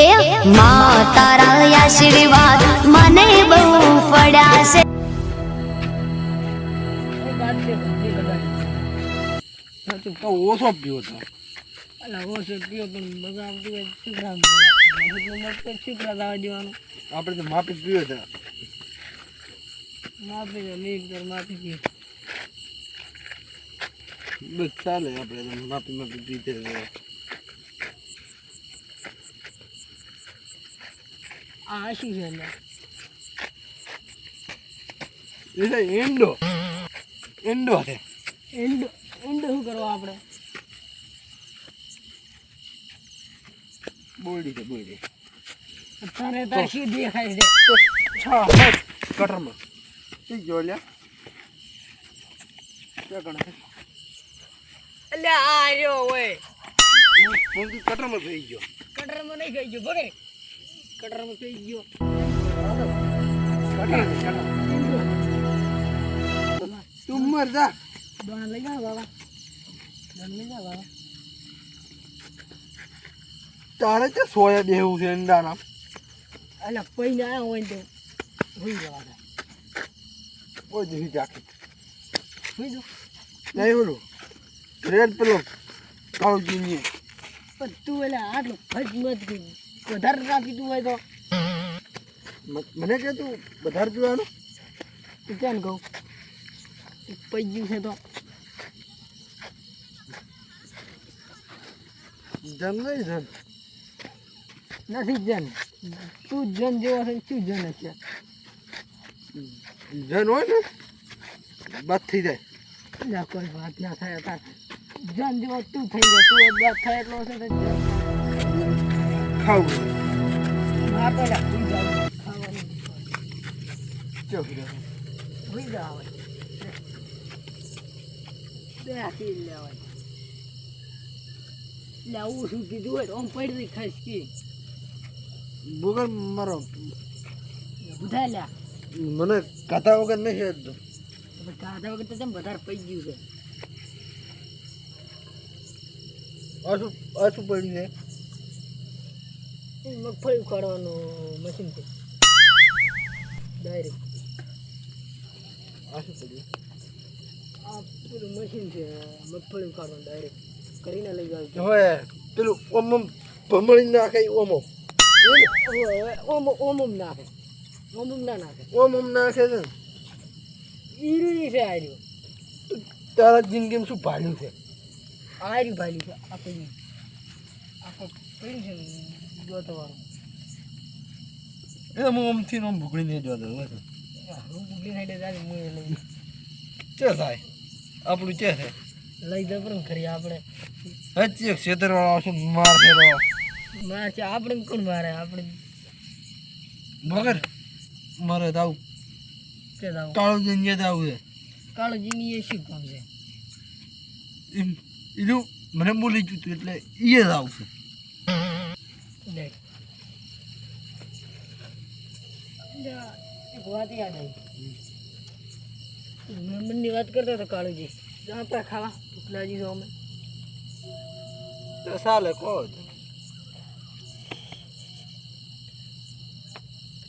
એ માં તારા આશીર્વાદ મને બહુ પડ્યા છે. તો ઓછો પીવો તો ઓછો પીવો પણ મજા આવતી હોય છીકરા છીકરા દાવા દેવાનું. આપણે તો માપી પીવો તો માફી તો નહીં માફી પી બસ ચાલે આપણે માપી માપી પીતે આ શું છે એટલે એંડો ઈંડો. છે. એંડો એંડો શું કરવા આપણે? બોલડી છે બોલડી અત્યારે તાર શું દેખાય છે? કટરમાં ઠીક ગયો લ્યા. ક્યાં છે? એટલે આ રહ્યો કટરમાં થઈ ગયો. કટરમાં નહીં ખાઈ ગયો ભગે કટરમાં ખાઈ ગયો. તું મર જા. દોણા લઈ જા બાબા દોણ લઈ જા બાબા તારે છે સોયા દેવું છે ઈંડાના અલા પૈને આવ્યા હોય તો હોઈ જવા ઓ કોઈ દિવસ જાખી. હોઈ જો નહીં ઓલું રેડ પેલો કાળું જીની પણ તું એટલે આટલો ફજ મત કર. વધારે ના પીતું હોય તો. મને કે તું વધારે પીવાનું? તું કેમ કહું? પૈયું છે તો. જન નહીં જન નથી જન તું જન જેવો છે શું જન છે? જન હોય ને બસ થઈ જાય. ના કોઈ વાત ના થાય. તાર જન જેવો તું થઈ જાય. તું બસ થાય એટલો છે તો જન આવું શું કીધું હોય તો આમ પડી ખાઈશ કે બગર મારો. બધા લ્યા મને કથા વગર નહીં હેડતો કાતા વગર તો વધારે પડી ગયું છે? આશું આશું પડી છે મગફળી ઉખાડવાનું મશીન છે. ડાયરેક્ટ પડ્યું આ પેલું મશીન છે મગફળી ઉખાડવાનું ડાયરેક્ટ કરીને લઈ જાવ હવે પેલું ઓમ ઓમ ભમણી નાખે ઓમ ઓમ ઓમ ઓમ નાખે. ઓમ ઓમ ના નાખે. ઓમ ઓમ નાખે છે ઈરી છે આર્યું. તારા જિંદગીમાં શું ભાલ્યું છે? આર્યું ભાલ્યું છે. આ પેલી આ પેલું છે એ હું જોતો સાઈડે જાય એ લઈ ચે થાય આપણું ચે થાય લઈ દે પણ ખરી આપણે. હજી એક આવશે માર ફેરો મારે છે આપણે કોણ મારે? આપણે મગર મારે આવું. કે દાવ કાળું જઈને જ આવું છે. કાળોજીની એ શું કામ છે? એમ એનું મને બોલી હતું એટલે એ જ આવશે દેખ જા, એક વાત યાદ આવી. મહેમાનની વાત કરતો હતો કાળુજી. જા આપણે ખાવા ભૂખ લાગી છે અમે. તો ચાલે કહો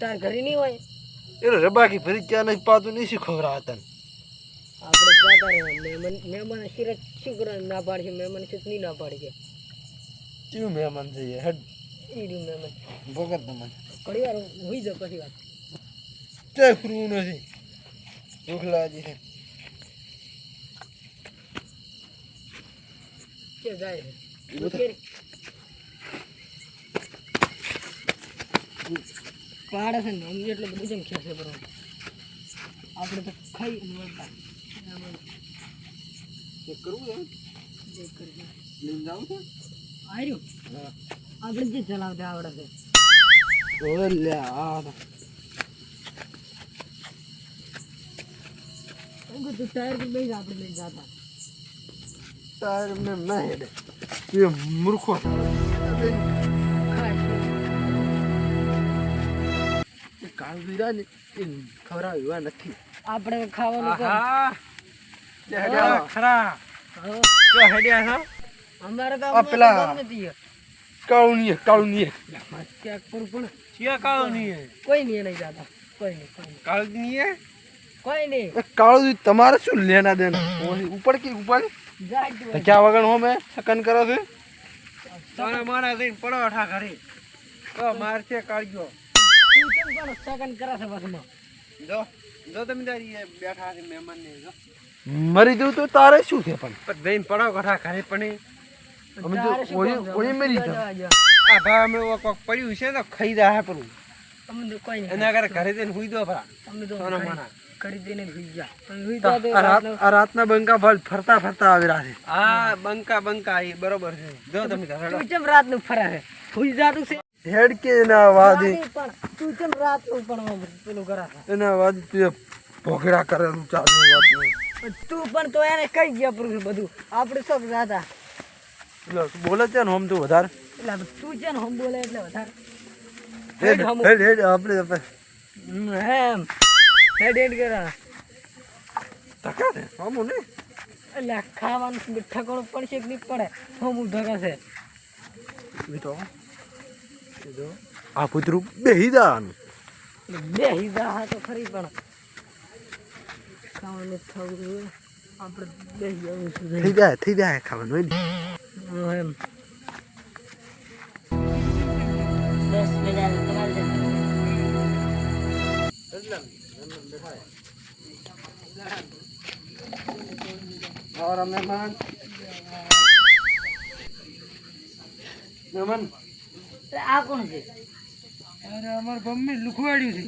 તાર ઘરે નહીં હોય? એ રબાકી ફરી ત્યાં નહીં પાતું નહીં શું ખબર હતા. આપણે જાતા રહે મહેમાન મહેમાન સિરત શું કરે ના પાડશે મહેમાન સિરત નહીં ના પાડી છે કેવું મહેમાન છે એ? હેડ. એ રહ્યું મહેમાન ભગત તમને ઘણી વાર. હોઈ તે નથી. ભૂખ લાગી છે. કે જાય પાડે છે ને અમને એટલે બધું જેમ છે બરાબર. આપણે તો ખાઈ વળતા. ચેક કરવું એમ જે કરી લઈને જાવ છે? આવ્યું હા. આપણે જે ચલાવતા આવડે છે હવે આ તો. એમ કે તું ટાયર પર બેસી આપણે લઈ જતા તાર મેં ના હેડે એ મૂર્ખો કાળ વીરા ને એ ખવડાવ એવા નથી આપણે ખાવાનું ખરા હેડ્યા છો અમારે તો પેલા- નથી. કાળું નહીં કાળું નહીં ક્યાંક કરું પણ ચિયા કાળો નહીં કોઈ નહીં નહીં જાતા કોઈ નહીં કોઈ નહીં કોઈ નહીં કાળું તમારે શું લેના દેના? ઉપર કે ઉપર? ક્યાં વગર હો મેં સકન કરો છે? તારા મારા જઈને પરોઠા ઘરે. તો માર છે કાળજો તું કેમ કોનો સગન કરે છે બસમાં? જો જો તમે તારી બેઠા છે મહેમાન ને જો. મરી જવું તો તારે શું છે પણ? પણ જઈને પરોઠા ઘરે પણ અમે તો ઓય- ઓય મરી જવા આ ભા અમે કોક પડ્યું છે ને ખાઈ રહ્યા પેલું. અમે તો કોઈ એના ઘરે ઘરે જઈને હુઈ દો ભરા અમે તો સોના કરી- માના. કરી દઈને હુઈ જા. તમે સુઈ આ રાત રાતનો- બંકા ભલ ફરતા ફરતા આવી રહ્યા છે. આ બંકા બંકા એ બરોબર છે. જો તમે ઘરે તું કેમ રાતનું ફરે છે? સુઈ જાતું છે? હેડ કે ના વાદી તું કેમ રાતનું પણ પેલું કરે છે? એના વાદી તું ભોગડા કરેલું ચાલુ વાત તું પણ તો એને કઈ ગયા પૂરું બધું. આપણે સબ જાતા લો, બોલે છે ને હોમ તું વધારે? એટલે તું છે ને હોમ બોલે એટલે વધારે. હેડ હેડ હેડ આપણે આપણે હમ, હેડ હેડ કરે. ધક્કા છે? હમ ને એટલે ખાવાનું ઠકણું પડશે કે નહીં પડે? હમ ધકે છે બેટો આ પુતરું બેહી દાન બે દા હા તો ખરી પણ. ખાવાનું થવું આપણે બે જવું થઈ જાય થઈ જાય ખાવાનું. એમ. દસ બધા તમારે મારા મહેમાન મહેમાન આ કોણ છે? અરે અમાર મમ્મી લુખવાડ્યું છે.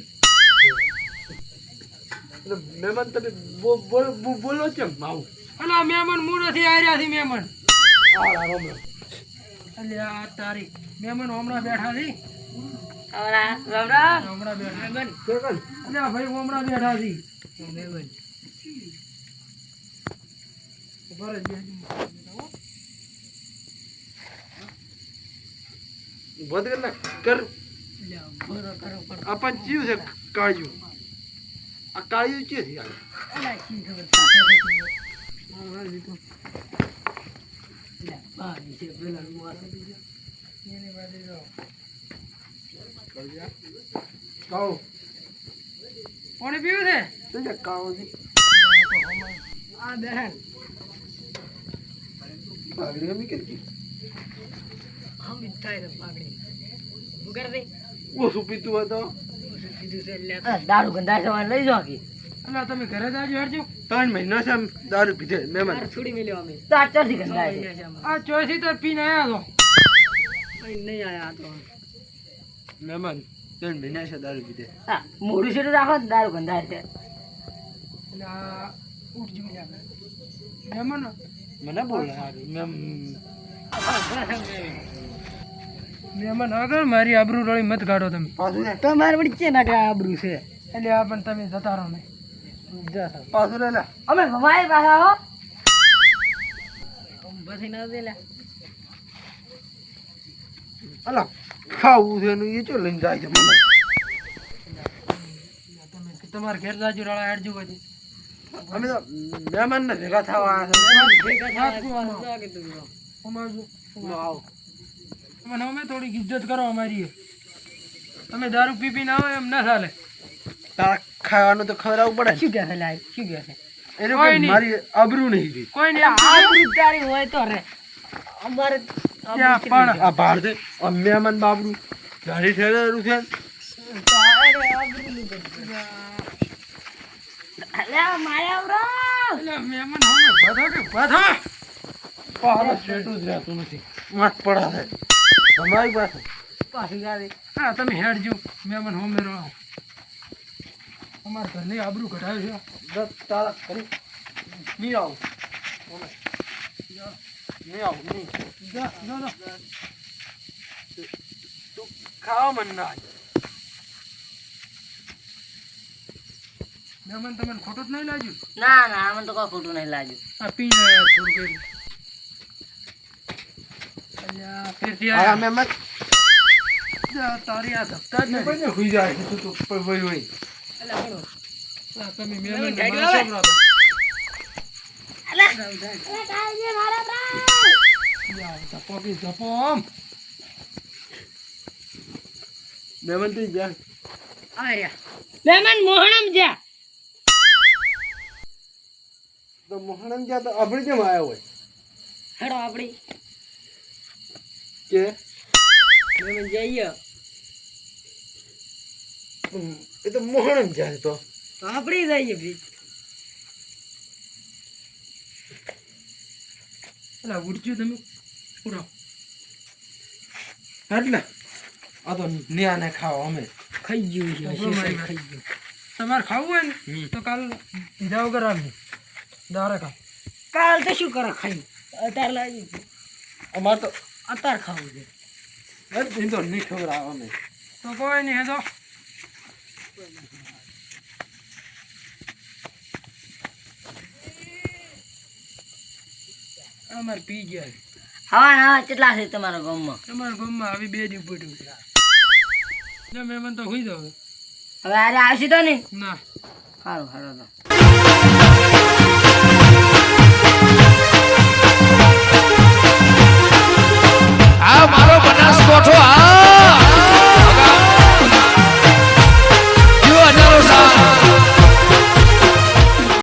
એટલે મહેમાન તમે બો- બોલ- કેમ આવું? અલા મહેમાન હું નથી આવ્યા છે મહેમાન. આ તારી મેમન હમણાં બેઠા છે હમણાં આ ભાઈ હમણાં બેઠા છે મહેમાન ઊભા બંધ કર નાખ. કર એટલે આ કરો પણ આ છે કાળિયું આ કાળિયું છે યાર બહાર છે પેલા. એની બાજુ જો. કાળો પાણી પીવું છે તું છે છે આ બહેન પાઘડી અમી કેટલી હમ થાય છે પાઘડી ઉગર દે એટલે દારૂ ગંદા છે લઈ જાઓ કે અલા તમે ઘરે જાજો હરજો? ત્રણ મહિના છે આમ દારૂ પીધે મહેમાન. છોડી મેલ્યો અમે. તો આ ચોથી આ ચોથી તો પીને આયા તો. નહીં આયા તો. મહેમાન ત્રણ મહિના છે દારૂ પીધે. હા મોઢું છેટું રાખો દારૂ ગંધાય છે. ઉઠજો મહેમાન મને બોલે મહેમાન આગળ મારી આબરૂ રોળી મત કાઢો તમે. પાછું તમારે છે નાટે આબરૂ છે? એટલે આ પણ તમે જતા રહો ને જતા પાછું લે અમે ભમાઈ પાછા હો. બધી ના દે અલા ખાવું છે એનું એ ચો લઈને જાય છે મને. તમારે ઘેર જાજો રાળા હેડજો બધી અમે તો મહેમાન ને ભેગા થવા આવ્યા છે. અમે થોડીક ઇજ્જત કરો અમારી તમે દારૂ પીપી પી ના આવે એમ ના ચાલે. તારા ખાવાનું તો ખવડાવવું પડે શું કહે છે લાય શું કહે છે એ લોકો કોઈ મારી આબરૂ નહીં રહી કોઈ ને આબરૂ તારી હોય તો રે. અમારે ત્યાં પણ આ ભાર છે આ મહેમાન બાબરું ગાડી ઠેરેલું છે. અલ્યા માયા બ્રો એટલે મહેમાન હવે બધો કે બધો. પારો શેઠું જ રહેતું નથી. મત પડા છે તમારી પાસે? પાછી ગાડી. હા તમે હેડજો. મહેમાન હોમે રહો. અમારા ઘરની આબરૂ કઢાવે છે. દસ તારા કરી નહીં આવું. નહીં આવું નહીં. જા જા જા. તું ખાવા મન ના મહેમાન તમને ખોટું જ નહીં લાગ્યું? ના ના મને તો કોઈ ખોટું નહીં લાગ્યું. આ પી જાય થોડું અલ્યા ફેરથી આયા. તારી આ ધક્કા જ નહીં. કોઈને હુઈ જાય. તું તો કોઈ વઈ વઈ મોહણમ જ્યાં તો આપણે કેમ આવ્યો હોય હેડો આપણી કે જઈએ. એ તો મોહણમ જાય તો. આપણે જાય ભાઈ અલા ઉડ્યું તમે? ઉડો. એટલે. આ તો ન્યાને ખાવા અમે. ખાઈ ગયું છે. ખાઈ ગયું. તમારે ખાવું હોય ને તો કાલ પીધા વગર આવજો દારે ખા કાલ તો શું કરે ખાઈ? અત્યારે લાવી અમારે તો અત્યારે ખાવું છે. એ તો નહીં ખબર આવે અમે. તો કોઈ નહીં હે તો. અમાર પી ગયા હવા હવા કેટલા છે તમારા ગામમાં? તમારા ગામમાં આવી બે દી પડ્યું છે જો મહેમાન તો હોઈ જાવ હવે અરે આવશે તો ને? ના. સારું સારું તો આ મારો બનાસકોઠો આ!